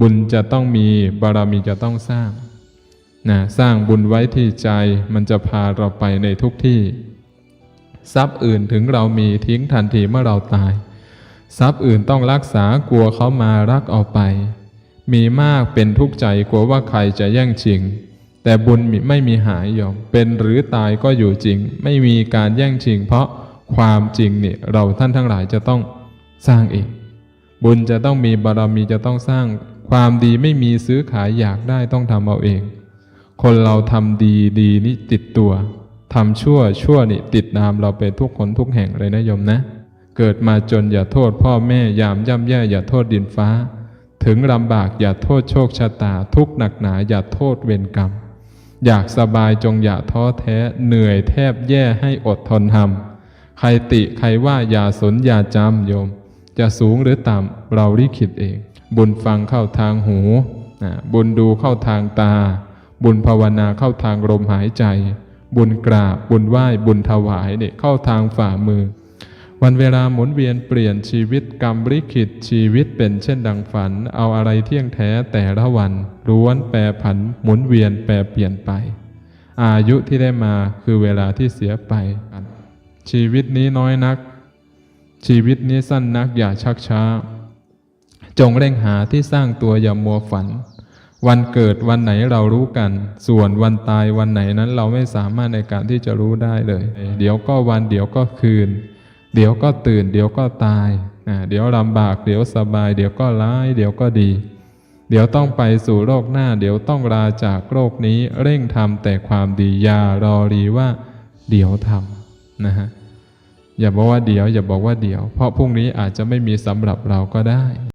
บุญจะต้องมีบารมีจะต้องสร้างนะสร้างบุญไว้ที่ใจมันจะพาเราไปในทุกที่ ทรัพย์อื่นถึงเรามีทิ้งทันทีเมื่อเราตาย ทรัพย์อื่นต้องรักษากลัวเขามารักเอาไป มีมากเป็นทุกข์ใจกลัวว่าใครจะแย่งชิง แต่บุญไม่มีหายยอมเป็นหรือตายก็อยู่จริง ไม่มีการแย่งชิง เพราะความจริงเนี่ยเราท่านทั้งหลายจะต้องสร้างเองบุญจะต้องมีบารมีจะต้องสร้าง ความดีไม่มีซื้อขายอยากได้ต้องทำเอาเอง คนเราทำดีดีนี่ติดตัวทำชั่วชั่วนี่ติดตามเราไปทุกคนทุกแห่งเลยนะโยมนะ เกิดมาจนอย่าโทษพ่อแม่ยามย่ำแย่อย่าโทษดินฟ้า ถึงลำบากอย่าโทษโชคชะตา ทุกหนักหนาอย่าโทษเวรกรรม อยากสบายจงอย่าท้อแท้เหนื่อยแทบแย่ให้อดทนทำใครติใครว่าอย่าสนอย่าจำโยม จะสูงหรือต่ำเราลิขิตเอง บุญฟังเข้าทางหูบุญดูเข้าทางตา บุญภาวนาเข้าทางลมหายใจ บุญกราบ บุญไหว้ บุญถวายเนี่ยเข้าทางฝ่ามือ วันเวลาหมุนเวียนเปลี่ยนชีวิตกรรมลิขิตชีวิตเป็นเช่นดังฝัน เอาอะไรเที่ยงแท้แต่ละวันล้วนแปรผันหมุนเวียนแปรเปลี่ยนไป อายุที่ได้มาคือเวลาที่เสียไป ชีวิตนี้น้อยนัก ชีวิตนี้สั้นนักอย่าชักช้า จงเร่งหาที่สร้างตัวอย่ามัวฝัน วันเกิดวันไหนเรารู้กัน ส่วนวันตายวันไหนนั้นเราไม่สามารถในการที่จะรู้ได้เลย เดี๋ยวก็วันเดี๋ยวก็คืน เดี๋ยวก็ตื่น เดี๋ยวก็ตายเดี๋ยวลำบาก เดี๋ยวสบาย เดี๋ยวก็ร้าย เดี๋ยวก็ดี เดี๋ยวต้องไปสู่โลกหน้า เดี๋ยวต้องลาจากโลกนี้ เร่งทำแต่ความดีอย่ารอรีว่าเดี๋ยวทำนะฮะอย่าบอกว่าเดี๋ยว อย่าบอกว่าเดี๋ยว เพราะพรุ่งนี้อาจจะไม่มีสำหรับเราก็ได้